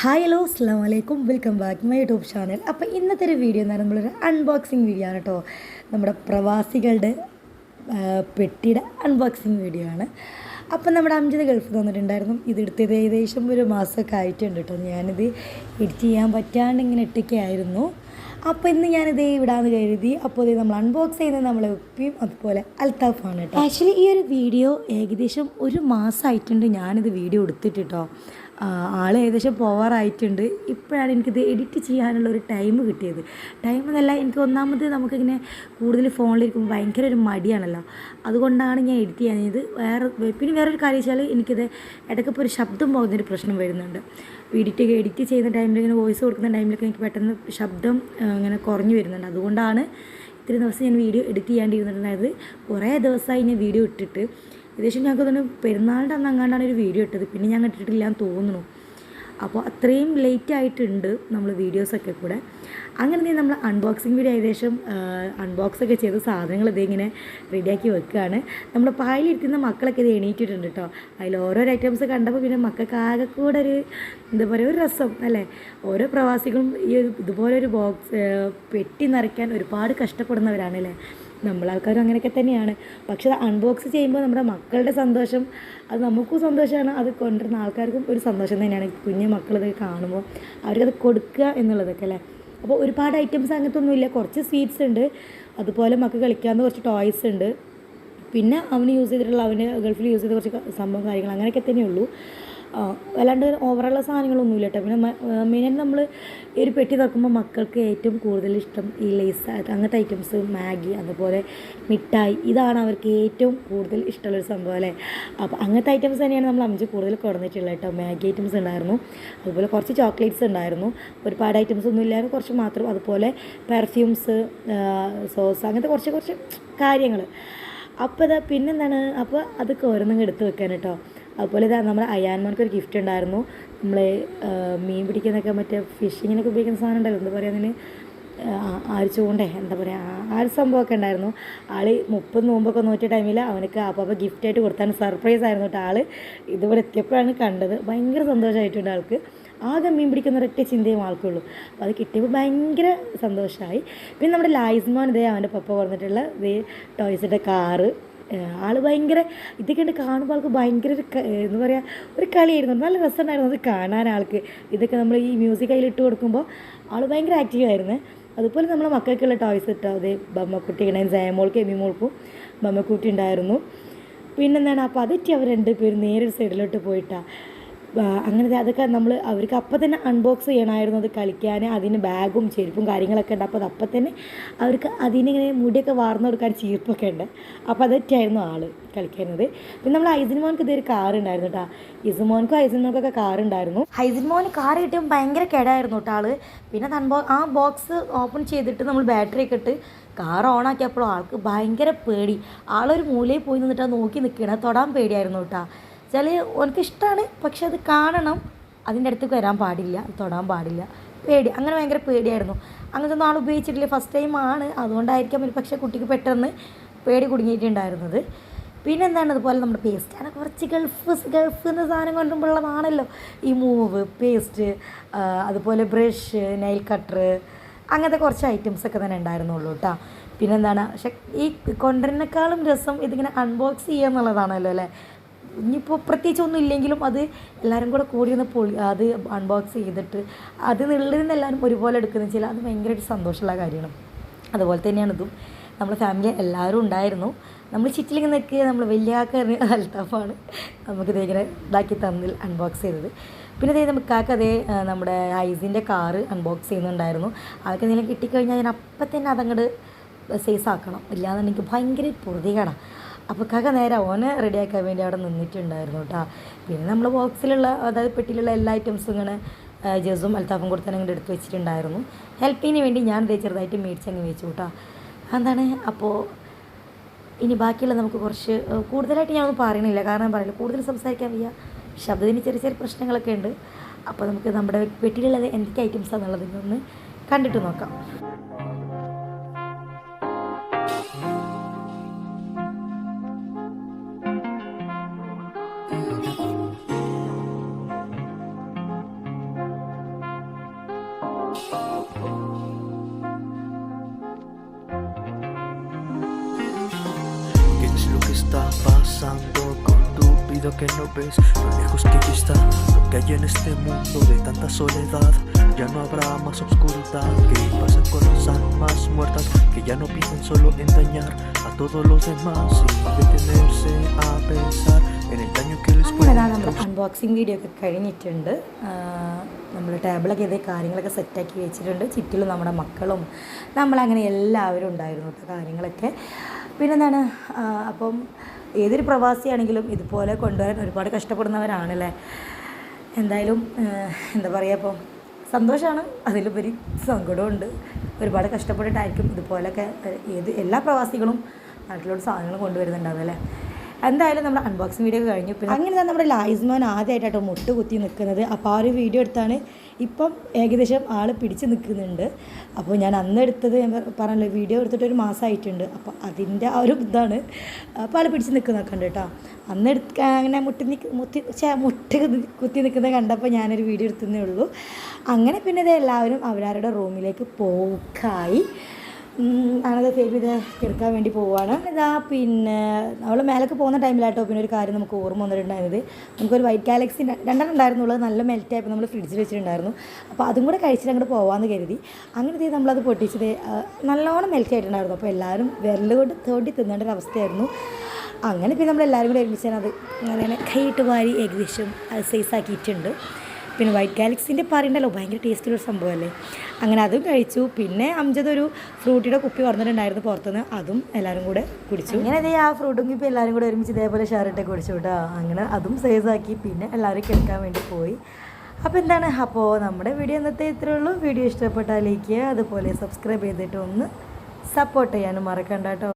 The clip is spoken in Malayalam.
ഹായ് ഹലോ അസ്സാം വലൈക്കും welcome back my YouTube channel അപ്പോൾ ഇന്നത്തെ ഒരു വീഡിയോ എന്ന് പറയുമ്പോൾ നമ്മളൊരു അൺബോക്സിങ് വീഡിയോ ആണ് കേട്ടോ നമ്മുടെ പ്രവാസികളുടെ പെട്ടിയുടെ അൺബോക്സിങ് വീഡിയോ ആണ്. അപ്പം നമ്മുടെ അഞ്ചത് ഗൾഫ് തന്നിട്ടുണ്ടായിരുന്നു ഇത് എടുത്തത് ഏകദേശം ഒരു മാസമൊക്കെ ആയിട്ടുണ്ട് കേട്ടോ ഞാനിത് എഡിറ്റ് ചെയ്യാൻ പറ്റാണ്ട് ഇങ്ങനെ ഇട്ടൊക്കെയായിരുന്നു അപ്പോൾ ഇന്ന് ഞാനിത് ഇവിടാന്ന് കരുതി. അപ്പോൾ ഇത് നമ്മൾ അൺബോക്സ് ചെയ്യുന്നത് നമ്മളെ ഉപ്പിയും അതുപോലെ അൽത്താഫാണ് കേട്ടോ ആക്ച്വലി ഈ ഒരു വീഡിയോ ഏകദേശം ഒരു മാസമായിട്ടുണ്ട് ഞാനിത് വീഡിയോ എടുത്തിട്ട് കേട്ടോ ആ, ആൾ ഏകദേശം പോവാറായിട്ടുണ്ട്. ഇപ്പോഴാണ് എനിക്കിത് എഡിറ്റ് ചെയ്യാനുള്ള ഒരു ടൈം കിട്ടിയത്. ടൈം എന്നല്ല എനിക്ക് ഒന്നാമത് നമുക്കിങ്ങനെ കൂടുതൽ ഫോണിലിരിക്കുമ്പോൾ ഭയങ്കര ഒരു മടിയാണല്ലോ. അതുകൊണ്ടാണ് ഞാൻ എഡിറ്റ് ചെയ്യാഞ്ഞത്. വേറെ പിന്നെ വേറൊരു കാര്യം വെച്ചാൽ എനിക്കിത് ഇടയ്ക്കിപ്പോൾ ഒരു ശബ്ദം പോകുന്നൊരു പ്രശ്നം വരുന്നുണ്ട്. എഡിറ്റ് എഡിറ്റ് ചെയ്യുന്ന ടൈമിൽ ഇങ്ങനെ വോയിസ് കൊടുക്കുന്ന ടൈമിലൊക്കെ എനിക്ക് പെട്ടെന്ന് ശബ്ദം ഇങ്ങനെ കുറഞ്ഞു വരുന്നുണ്ട്. അതുകൊണ്ടാണ് ഇത്രയും ദിവസം ഞാൻ വീഡിയോ എഡിറ്റ് ചെയ്യാണ്ടിരുന്നിട്ടുണ്ടായത്. കുറേ ദിവസമായി ഞാൻ വീഡിയോ ഇട്ടിട്ട്. ഏകദേശം ഞങ്ങൾക്ക് തന്നെ പെരുന്നാളിന്റെ അന്ന് അങ്ങാണ്ടാണ് ഒരു വീഡിയോ ഇട്ടത്. പിന്നെ ഞാൻ ഇട്ടിട്ടില്ല എന്ന് തോന്നുന്നു. അപ്പോൾ അത്രയും ലേറ്റ് ആയിട്ടുണ്ട് നമ്മൾ വീഡിയോസൊക്കെ കൂടെ. അങ്ങനെ നമ്മൾ അൺബോക്സിങ് വീഡിയോ ഏകദേശം അൺബോക്സ് ഒക്കെ ചെയ്ത സാധനങ്ങൾ ഇതിങ്ങനെ റെഡിയാക്കി വെക്കുകയാണ് നമ്മൾ പായലിരിക്കുന്ന മക്കളൊക്കെ ഇത് എണീറ്റിട്ടുണ്ട് കേട്ടോ അതിൽ ഓരോരോ ഐറ്റംസ് കണ്ടപ്പോൾ പിന്നെ മക്കൾക്ക് ആകെ കൂടെ ഒരു എന്താ പറയുക ഒരു രസം അല്ലേ? ഓരോ പ്രവാസികളും ഈ ഇതുപോലെ ഒരു ബോക്സ് പെട്ടി നിറയ്ക്കാൻ ഒരുപാട് കഷ്ടപ്പെടുന്നവരാണ് അല്ലേ? നമ്മളാൾക്കാരും അങ്ങനെയൊക്കെ തന്നെയാണ്. പക്ഷെ അൺബോക്സ് ചെയ്യുമ്പോൾ നമ്മുടെ മക്കളുടെ സന്തോഷം അത് നമുക്കും സന്തോഷമാണ്. അത് കൊണ്ടുവരുന്ന ആൾക്കാർക്കും ഒരു സന്തോഷം തന്നെയാണ്. കുഞ്ഞു മക്കളിതൊക്കെ കാണുമ്പോൾ അവർക്കത് കൊടുക്കുക എന്നുള്ളതൊക്കെ അല്ലേ? അപ്പോൾ ഒരുപാട് ഐറ്റംസ് അങ്ങനത്തെ ഒന്നുമില്ല കുറച്ച് സ്വീറ്റ്സ് ഉണ്ട്. അതുപോലെ മക്കൾ കളിക്കാവുന്ന കുറച്ച് ടോയ്സ് ഉണ്ട്. പിന്നെ അവന് യൂസ് ചെയ്തിട്ടുള്ള അവന് ഗൾഫിൽ യൂസ് ചെയ്ത കുറച്ച് സംഭവം കാര്യങ്ങൾ അങ്ങനെയൊക്കെ തന്നെയുള്ളൂ. അല്ലാണ്ട് ഓവറുള്ള സാധനങ്ങളൊന്നുമില്ല കേട്ടോ പിന്നെ മെയിനായിട്ട് നമ്മൾ ഈ ഒരു പെട്ടി തുറക്കുമ്പോൾ മക്കൾക്ക് ഏറ്റവും കൂടുതൽ ഇഷ്ടം ഈ ലേസ് അങ്ങനത്തെ ഐറ്റംസ് മാഗി അതുപോലെ മിഠായി ഇതാണ് അവർക്ക് ഏറ്റവും കൂടുതൽ ഇഷ്ടമുള്ളൊരു സംഭവം അല്ലേ? അപ്പോൾ അങ്ങനത്തെ ഐറ്റംസ് തന്നെയാണ് നമ്മൾ അഞ്ച് കൂടുതൽ കൊടുന്നിട്ടുള്ളത് കേട്ടോ. മാഗി ഐറ്റംസ് ഉണ്ടായിരുന്നു. അതുപോലെ കുറച്ച് ചോക്ലേറ്റ്സ് ഉണ്ടായിരുന്നു. ഒരുപാട് ഐറ്റംസ് ഒന്നും ഇല്ലായിരുന്നു. കുറച്ച് മാത്രം അതുപോലെ പെർഫ്യൂംസ് സോസ് അങ്ങനത്തെ കുറച്ച് കുറച്ച് കാര്യങ്ങൾ അപ്പോൾ ഇതാ പിന്നെന്താണ്? അപ്പോൾ അതൊക്കെ ഓരോന്നും എടുത്ത് വെക്കാൻ കേട്ടോ. അതുപോലെ ഇതാ നമ്മുടെ അയാൻമോൻക്ക് ഒരു ഗിഫ്റ്റ് ഉണ്ടായിരുന്നു നമ്മൾ മീൻ പിടിക്കുന്നൊക്കെ മറ്റേ ഫിഷിങ്ങിനൊക്കെ ഉപയോഗിക്കുന്ന സാധനം ഉണ്ടല്ലോ എന്താ പറയുക അതിന്? ആരിച്ചുകൊണ്ടേ എന്താ പറയുക ആ ഒരു സംഭവമൊക്കെ ഉണ്ടായിരുന്നു. ആൾ മുപ്പത് നോമ്പൊക്കെ നോറ്റിയ ടൈമിൽ അവനക്ക് അപ്പോൾ ഗിഫ്റ്റായിട്ട് കൊടുത്താണ്. സർപ്രൈസ് ആയിരുന്നു കേട്ടോ ആൾ ഇതുപോലെ എത്തിയപ്പോഴാണ് കണ്ടത്. ഭയങ്കര സന്തോഷമായിട്ടുണ്ട് ആൾക്ക്. ആകെ മീൻ പിടിക്കുന്ന ഒരൊറ്റ ചിന്തയും ആൾക്കുള്ളൂ. അപ്പോൾ അത് കിട്ടിയപ്പോൾ ഭയങ്കര സന്തോഷമായി പിന്നെ നമ്മുടെ ലൈസ്മോൻ ഇതേ അവന്റെ പപ്പ പറഞ്ഞിട്ടുള്ള ഇതേ ടോയ്സിന്റെ കാറ് ആൾ ഭയങ്കര ഇതൊക്കെ ഉണ്ട് കാണുമ്പോൾ ആൾക്ക് ഭയങ്കര ഒരു എന്താ പറയുക ഒരു കളിയായിരുന്നു. നല്ല രസമുണ്ടായിരുന്നു അത് കാണാൻ ആൾക്ക്. ഇതൊക്കെ നമ്മൾ ഈ മ്യൂസിക് ഇട്ട് കൊടുക്കുമ്പോൾ ആൾ ഭയങ്കര ആക്റ്റീവായിരുന്നു അതുപോലെ നമ്മളെ മക്കൾക്കുള്ള ടോയ്സ് ഇട്ടോ അതേ ബമ്മക്കുട്ടി ഉണ്ടായിരുന്നു ജയമോൾക്കും എമിമോൾക്കും ബമ്മക്കുട്ടി ഉണ്ടായിരുന്നു. പിന്നെന്താണ് അപ്പോൾ അതെറ്റി അവർ രണ്ടുപേരും നേരെ സൈഡിലോട്ട് പോയിട്ടാണ് അങ്ങനത്തെ അതൊക്കെ നമ്മൾ അവർക്ക് അപ്പം തന്നെ അൺബോക്സ് ചെയ്യണമായിരുന്നു അത് കളിക്കാൻ അതിന് ബാഗും ചെരുപ്പും കാര്യങ്ങളൊക്കെ ഉണ്ട്. അപ്പോൾ അത് അപ്പം തന്നെ അവർക്ക് അതിനിങ്ങനെ മുടിയൊക്കെ വാർന്നു കൊടുക്കാൻ ചീർപ്പൊക്കെ ഉണ്ട്. അപ്പോൾ അതൊക്കെയായിരുന്നു ആൾ കളിക്കുന്നത് പിന്നെ നമ്മൾ ഐസിൻമോൻക്ക് ഇതൊരു കാർ ഉണ്ടായിരുന്നു കേട്ടോ ഇസുമോൻക്കും ഐസിൻമോൻക്കൊക്കെ കാർ ഉണ്ടായിരുന്നു. ഐസിൻമോന് കാർ കിട്ടിയപ്പോൾ ഭയങ്കര കേടായിരുന്നു കേട്ടോ ആൾ പിന്നെ അൺബോ ആ ബോക്സ് ഓപ്പൺ ചെയ്തിട്ട് നമ്മൾ ബാറ്ററി ഒക്കെ ഇട്ട് കാർ ഓൺ ആക്കിയപ്പോൾ ആൾക്ക് ഭയങ്കര പേടി. ആളൊരു മൂലയിൽ പോയി നിന്നിട്ടാണ് നോക്കി നിൽക്കണേ തൊടാൻ പേടിയായിരുന്നു കേട്ടോ വെച്ചാൽ ഓനക്ക് ഇഷ്ടമാണ് പക്ഷെ അത് കാണണം. അതിന്റെ അടുത്തേക്ക് വരാൻ പാടില്ല. തൊടാൻ പാടില്ല. പേടി. അങ്ങനെ ഭയങ്കര പേടിയായിരുന്നു. അങ്ങനത്തെ ഒന്നും ആൾ ഉപയോഗിച്ചിട്ടില്ല. ഫസ്റ്റ് ടൈം ആണ്. അതുകൊണ്ടായിരിക്കാം ഒരു പക്ഷേ കുട്ടിക്ക് പെട്ടെന്ന് പേടി കുടുങ്ങിയിട്ടുണ്ടായിരുന്നത്. പിന്നെ എന്താണ് അതുപോലെ നമ്മുടെ പേസ്റ്റ് അങ്ങനെ കുറച്ച് ഗൾഫ് ഗൾഫ് എന്ന സാധനം കൊണ്ടുമ്പോഴുള്ളതാണല്ലോ ഈ മൂവ് പേസ്റ്റ് അതുപോലെ ബ്രഷ് നെയിൽ കട്ടർ അങ്ങനത്തെ കുറച്ച് ഐറ്റംസ് ഒക്കെ തന്നെ ഉണ്ടായിരുന്നുള്ളൂ കേട്ടോ പിന്നെന്താണ്? പക്ഷെ ഈ കൊണ്ടുവരുന്നേക്കാളും രസം ഇതിങ്ങനെ അൺബോക്സ് ചെയ്യുക എന്നുള്ളതാണല്ലോ അല്ലേ? ഇനിയിപ്പോൾ പ്രത്യേകിച്ച് ഒന്നും ഇല്ലെങ്കിലും അത് എല്ലാവരും കൂടെ കൂടി ഒന്ന് പൊളി അത് അൺബോക്സ് ചെയ്തിട്ട് അത് നിന്ന് എല്ലാവരും ഒരുപോലെ എടുക്കുന്ന വെച്ചാൽ അത് ഭയങ്കരമായിട്ട് സന്തോഷമുള്ള കാര്യമാണ്. അതുപോലെ തന്നെയാണ് ഇതും. നമ്മുടെ ഫാമിലി എല്ലാവരും ഉണ്ടായിരുന്നു. നമ്മൾ ചുറ്റിലിങ്ങനെ നിൽക്കുക നമ്മൾ വലിയാക്ക അൽത്താഫാണ് നമുക്കിത് ഇങ്ങനെ ഇതാക്കി തന്നിൽ അൺബോക്സ് ചെയ്തത്. പിന്നെ ഇതേ നമുക്ക് കാക്ക അതേ നമ്മുടെ ഐസിന്റെ കാറ് അൺബോക്സ് ചെയ്യുന്നുണ്ടായിരുന്നു. അതൊക്കെ എന്തെങ്കിലും കിട്ടിക്കഴിഞ്ഞാൽ ഞാൻ അപ്പം തന്നെ അതങ്ങോട്ട് സൈസ് ആക്കണം. ഇല്ലാന്നുണ്ടെങ്കിൽ ഭയങ്കര പൊറുതികേടാണ് അപ്പോൾ കക നേരെ ഓനെ റെഡിയാക്കാൻ വേണ്ടി അവിടെ നിന്നിട്ടുണ്ടായിരുന്നു കേട്ടോ പിന്നെ നമ്മൾ ബോക്സിലുള്ള അതായത് പെട്ടിയിലുള്ള എല്ലാ ഐറ്റംസും ഇങ്ങനെ ജസും അൽത്താഫും കൊടുത്ത് തന്നെ ഇങ്ങോട്ട് എടുത്ത് വെച്ചിട്ടുണ്ടായിരുന്നു. ഹെൽപ്പിന് വേണ്ടി ഞാൻ ഇതേ ചെറുതായിട്ട് മേടിച്ചങ്ങ് വെച്ചു കേട്ടോ എന്താണ് അപ്പോൾ ഇനി ബാക്കിയുള്ള നമുക്ക് കുറച്ച് കൂടുതലായിട്ട് ഞാനൊന്നും പറയണില്ല. കാരണം പറയില്ല കൂടുതൽ സംസാരിക്കാൻ വയ്യ. ശബ്ദത്തിന് ചെറിയ ചെറിയ പ്രശ്നങ്ങളൊക്കെ ഉണ്ട്. അപ്പോൾ നമുക്ക് നമ്മുടെ പെട്ടിയിലുള്ളത് എന്തൊക്കെ ഐറ്റംസ് ആണെന്നുള്ളത് ഒന്ന് കണ്ടിട്ട് നോക്കാം. Está pasando con tu vida que no ves? Lo lejos que ya está lo que hay en este mundo de tanta soledad. Ya no habrá más oscuridad. que pasa con las almas muertas que ya no piensan solo en dañar a todos los demás sin detenerse a pensar en el daño que les puede അങ്ങനെ unboxing video que വീഡിയോ ഒക്കെ കഴിഞ്ഞിട്ടുണ്ട് നമ്മൾ ടേബിളൊക്കെ ഇതേ കാര്യങ്ങളൊക്കെ സെറ്റാക്കി വെച്ചിട്ടുണ്ട് ചുറ്റിലും നമ്മുടെ മക്കളും നമ്മളങ്ങനെ എല്ലാവരും ഉണ്ടായിരുന്നു കാര്യങ്ങളൊക്കെ പിന്നെന്താണ് അപ്പം ഏതൊരു പ്രവാസിയാണെങ്കിലും ഇതുപോലെ കൊണ്ടുവരാൻ ഒരുപാട് കഷ്ടപ്പെടുന്നവരാണല്ലേ? എന്തായാലും എന്താ പറയുക അപ്പം സന്തോഷമാണ് അതിലുപരി സങ്കടമുണ്ട് ഒരുപാട് കഷ്ടപ്പെട്ടിട്ടായിരിക്കും ഇതുപോലൊക്കെ ഏത് എല്ലാ പ്രവാസികളും നാട്ടിലോട്ട് സാധനങ്ങൾ കൊണ്ടുവരുന്നുണ്ടാവും അല്ലേ? എന്തായാലും നമ്മുടെ അൺബോക്സിങ് വീഡിയോ കഴിഞ്ഞു. പിന്നെ അങ്ങനെ നമ്മുടെ ലൈസ്മാൻ ആദ്യമായിട്ടാട്ടോ മുട്ട് കുത്തി നിൽക്കുന്നത്. അപ്പോൾ ആ ഒരു വീഡിയോ എടുത്താണ് ഇപ്പം ഏകദേശം ആൾ പിടിച്ച് നിൽക്കുന്നുണ്ട്. അപ്പോൾ ഞാൻ അന്ന് എടുത്തത് ഞാൻ പറ- പറഞ്ഞല്ലോ വീഡിയോ എടുത്തിട്ട് ഒരു മാസമായിട്ടുണ്ട് അപ്പോൾ അതിന്റെ ആ ഒരു ഇതാണ്. അപ്പോൾ ആൾ പിടിച്ച് നിൽക്കുന്ന കണ്ടു കേട്ടോ. അന്ന് എടുക്ക അങ്ങനെ മുട്ടി നിൽക്ക് മുത്തി ഛേ, മുട്ട് കുത്തി നിൽക്കുന്നത് കണ്ടപ്പോൾ ഞാനൊരു വീഡിയോ എടുത്തതേ ഉള്ളൂ. അങ്ങനെ പിന്നെ ഇത് എല്ലാവരും അവരവരുടെ റൂമിലേക്ക് പോക്കായി ആണത് ഫേബ് ഇത് എടുക്കാൻ വേണ്ടി പോവുകയാണ് ഇതാ പിന്നെ അവൾ മേലേക്ക് പോകുന്ന ടൈമിലായിട്ടോ പിന്നെ ഒരു കാര്യം നമുക്ക് ഓർമ്മ വന്നിട്ടുണ്ടായിരുന്നത്. നമുക്കൊരു വൈറ്റ് ഗാലക്സി രണ്ടെണ്ണം ഉണ്ടായിരുന്നുള്ളത് നല്ല മെൽറ്റായപ്പോൾ നമ്മൾ ഫ്രിഡ്ജിൽ വെച്ചിട്ടുണ്ടായിരുന്നു. അപ്പോൾ അതും കൂടെ കഴിച്ചിട്ട് അങ്ങോട്ട് പോകാമെന്ന് കരുതി. അങ്ങനെ ചെയ്ത് നമ്മളത് പൊട്ടിച്ചത് നല്ലോണം മെൽറ്റ് ആയിട്ടുണ്ടായിരുന്നു. അപ്പോൾ എല്ലാവരും വിരൽ കൊണ്ട് തേടി തിന്നേണ്ട ഒരു അവസ്ഥയായിരുന്നു. അങ്ങനെ പിന്നെ നമ്മളെല്ലാവരും കൂടെ ഒരുമിച്ചാണ് അത് അങ്ങനെ കൈയിട്ട് വാരി ഏകദേശം സൈസാക്കിയിട്ടുണ്ട് പിന്നെ വൈറ്റ് ഗാലക്സിന്റെ പറയണ്ടല്ലോ ഭയങ്കര ടേസ്റ്റുള്ള സംഭവമല്ലേ? അങ്ങനെ അതും കഴിച്ചു. പിന്നെ അംജദ് ഒരു ഫ്രൂട്ടിയുടെ കുപ്പി പറഞ്ഞിട്ടുണ്ടായിരുന്നു പുറത്തുനിന്ന്. അതും എല്ലാവരും കൂടെ കുടിച്ചു. അങ്ങനെ അതേ ആ ഫ്രൂട്ടും കുപ്പി എല്ലാവരും കൂടെ ഒരുമിച്ച് ഇതേപോലെ ഷെയറിട്ട് കുടിച്ചു കേട്ടോ. അങ്ങനെ അതും സേസാക്കി പിന്നെ എല്ലാവരും കേൾക്കാൻ വേണ്ടി പോയി. അപ്പോൾ എന്താണ്? അപ്പോൾ നമ്മുടെ വീഡിയോ ഇന്നത്തെ ഇത്രയേ ഉള്ളൂ. വീഡിയോ ഇഷ്ടപ്പെട്ടാൽ ലൈക്ക് അതുപോലെ സബ്സ്ക്രൈബ് ചെയ്തിട്ട് ഒന്ന് സപ്പോർട്ട് ചെയ്യാനും മറക്കണ്ട കേട്ടോ.